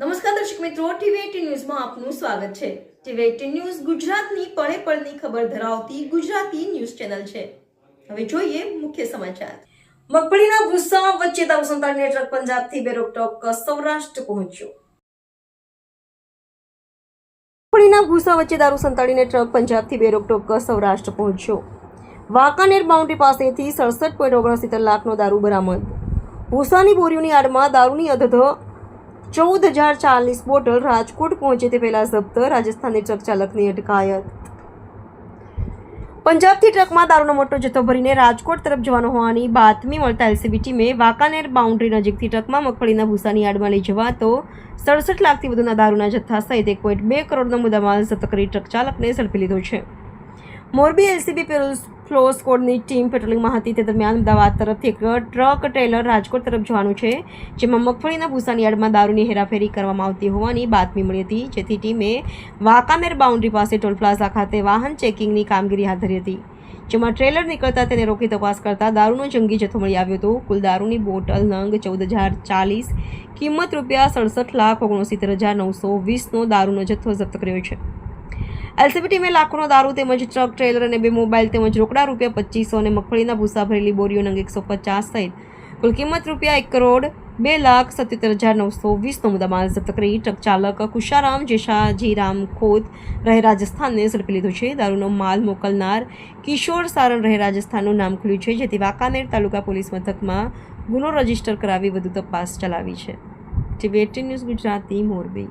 નમસ્કાર દર્શક મિત્રો ટીવી ન્યૂઝમાં આપનું સ્વાગત છે. ટીવી એટીન ન્યૂઝ ગુજરાતની પળે પળની ખબર ધરાવતી ગુજરાતી ન્યૂઝ ચેનલ છે. હવે જોઈએ મુખ્ય સમાચાર. મગફળીના ભૂસા વચ્ચે દારૂ સંતાડીને ટ્રક પંજાબથી બેરોકટોક સૌરાષ્ટ્ર પહોંચ્યો. મગફળીના ભૂસા વચ્ચે દારૂ સંતાડીને ટ્રક પંજાબથી બેરોકટોક સૌરાષ્ટ્ર પહોંચ્યો. વાંકાનેર બાઉન્ડ્રી પાસેથી સડસઠ પોઈન્ટ ઓગણસિત્તેર લાખનો દારૂ બરામદ. ભૂસાની બોરીઓની આડમાં દારૂની અધધ ચૌદ હજાર ચાલીસ બોટલ રાજકોટ પહોંચે તે પહેલા જપ્ત રાજસ્થાની ટ્રક ચાલકની અટકાયત. પંજાબથી ટ્રકમાં દારૂનો મોટો જથ્થો ભરીને રાજકોટ તરફ જવાનો હોવાની બાતમી મળતા એલસીબી ટીમે વાંકાનેર બાઉન્ડ્રી નજીકથી ટ્રકમાં મગફળીના ભૂસાની આડમાં લઈ જવાતો સડસઠ લાખથી વધુના દારૂના જથ્થા સહિત એક પોઈન્ટ બે કરોડનો મુદ્દામાલ જપ્ત કરી ટ્રક ચાલકને ઝડપી લીધો છે. મોરબી એલસીબી ફ્લો સ્કોડની ટીમ પેટ્રોલિંગમાં હતી. તે દરમિયાન અમદાવાદ તરફથી એક ટ્રક ટ્રેલર રાજકોટ તરફ જવાનું છે, જેમાં મગફળીના ભૂસાની યાર્ડમાં દારૂની હેરાફેરી કરવામાં આવતી હોવાની બાતમી મળી હતી, જેથી ટીમે વાંકાનેર બાઉન્ડ્રી પાસે ટોલ પ્લાઝા ખાતે વાહન ચેકિંગની કામગીરી હાથ ધરી હતી. જેમાં ટ્રેલર નીકળતા તેને રોકી તપાસ કરતા દારૂનો જંગી જથ્થો મળી આવ્યો હતો. કુલ દારૂની બોટલ નંગ ચૌદ હજાર ચાલીસ, કિંમત રૂપિયા સડસઠ લાખ ઓગણસિત્તેર હજાર નવસો વીસનો દારૂનો જથ્થો જપ્ત કર્યો છે. એલસીબી ટીમે લાખોનો દારૂ તેમજ ટ્રક, ટ્રેલર અને બે મોબાઈલ તેમજ રોકડા રૂપિયા પચીસો અને મગફળીના ભૂસા ભરેલી બોરીઓ નંગ એકસો પચાસ સહિત કુલ કિંમત રૂપિયા એક કરોડ બે લાખ સત્યોતેર હજાર નવસો વીસનો મુદ્દામાલ જપ્ત કરી. ટ્રક ચાલક કુશારામ જેશાજીરામ ખોત રહે રાજસ્થાનને ઝડપી લીધો છે. દારૂનો માલ મોકલનાર કિશોર સારણ રહે રાજસ્થાનનું નામ ખુલ્યું છે, જેથી વાંકાનેર તાલુકા પોલીસ મથકમાં ગુનો રજિસ્ટર કરાવી વધુ તપાસ ચલાવી છે. TV eighteen news Gujarati Morbi.